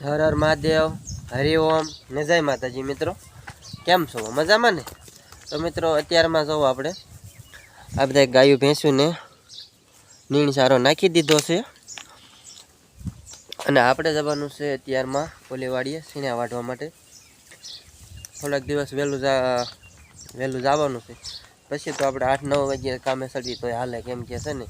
હર હર મહાદેવ હરિઓમ ને જય માતાજી મિત્રો. કેમ છો? મજામાં ને? તો મિત્રો, અત્યારમાં જવું આપણે આ બધા ગાયું ભેંસુને નીણ સારો નાખી દીધો છે. અને આપણે જવાનું છે અત્યારમાં ઓલી વાડીએ સીણા વાઢવા માટે. થોડાક દિવસ વહેલું જા, વહેલું જવાનું છે. પછી તો આપણે આઠ, નવ વાગ્યે કામે સડી તો હાલે કેમ કે છે ને,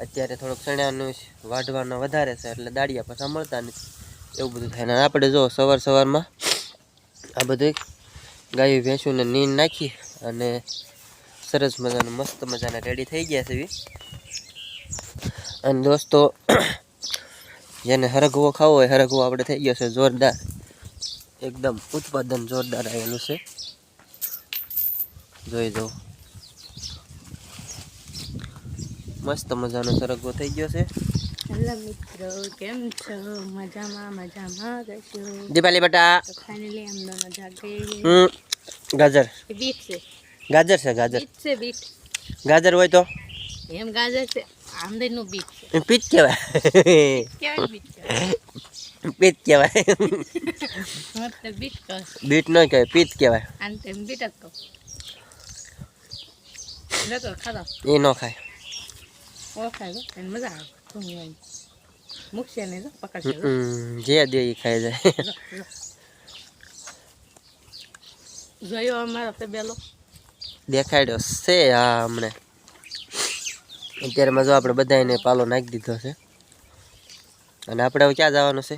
અત્યારે થોડોક ચણાનું વાઢવાનો વધારે છે એટલે દાડિયા પાછા મળતા નથી. એવું બધું થાય. ને આપણે જો સવાર સવારમાં આ બધું ગાયું ભેંસુંને નીંદ નાખી અને સરસ મજાનું મસ્ત મજાના રેડી થઈ ગયા છે અને દોસ્તો, જેને હરગવો ખાવો હોય, હરગવો આપણે થઈ ગયો છે જોરદાર. એકદમ ઉત્પાદન જોરદાર આવેલું છે. જોઈ જવું. મસ્ત મજાનો સરગવો થઈ ગયો છે. હેલો મિત્રો કેમ છો? મજામાં મજામાં કશો દીપાલી બેટા. ફાઇનલી આમ મજા ગઈ. હમ ગાજર. બીટ છે. ગાજર છે ગાજર. બીટ છે બીટ. ગાજર હોય તો? એમ ગાજર છે આંદેરનું બીટ છે. પીત કહેવાય. કેવાય બીટ પીત કહેવાય. બીટ કહો બીટ ન કહેવાય પીત કહેવાય. આને તેમ બીટ જ કહો. ખાધો. એ ન ખાય. ઓળખાય તો એને મજા આવે. ઘૂમવાની મૂકશે નહીં તો પકડશે જે દે એ ખાઈ જાય. જોયો અમારો તબેલો? દેખાડ્યો છે હા હમણે. અત્યારમાં જો આપણે બધાને પાલો નાખી દીધો છે. અને આપણે હવે ક્યાં જવાનું છે?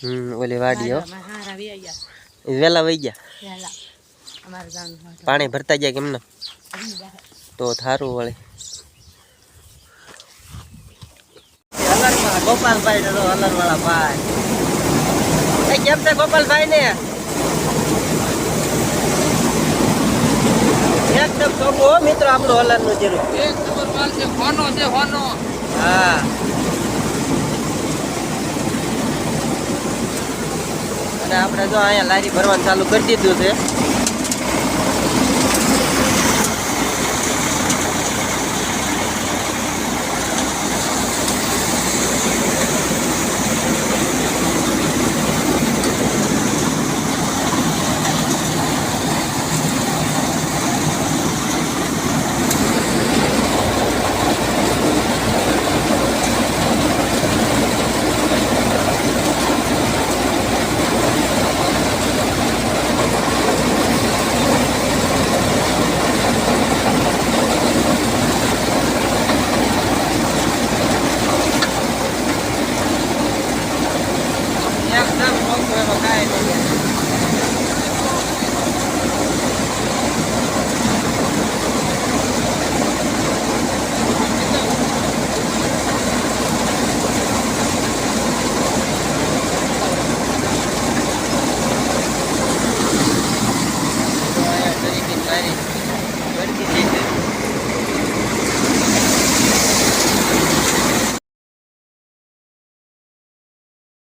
હમ ઓલી વાડીઓ વેલા વહેલા વહી ગયા પાણી ભરતા ગયા કેમ ને તો થારું વળે. ગોપાલભાઈ ને હલર વાળા ભાઈ. કેમ છે ગોપાલભાઈ ને? એકદમ ચોખ્ખું હો મિત્રો આપણું હલરનું જીરું. એક નંબર માલ છે હોનો છે હોનો. હા. અને આપણે જો અહીંયા લારી ભરવાનું ચાલુ કરી દીધું છે.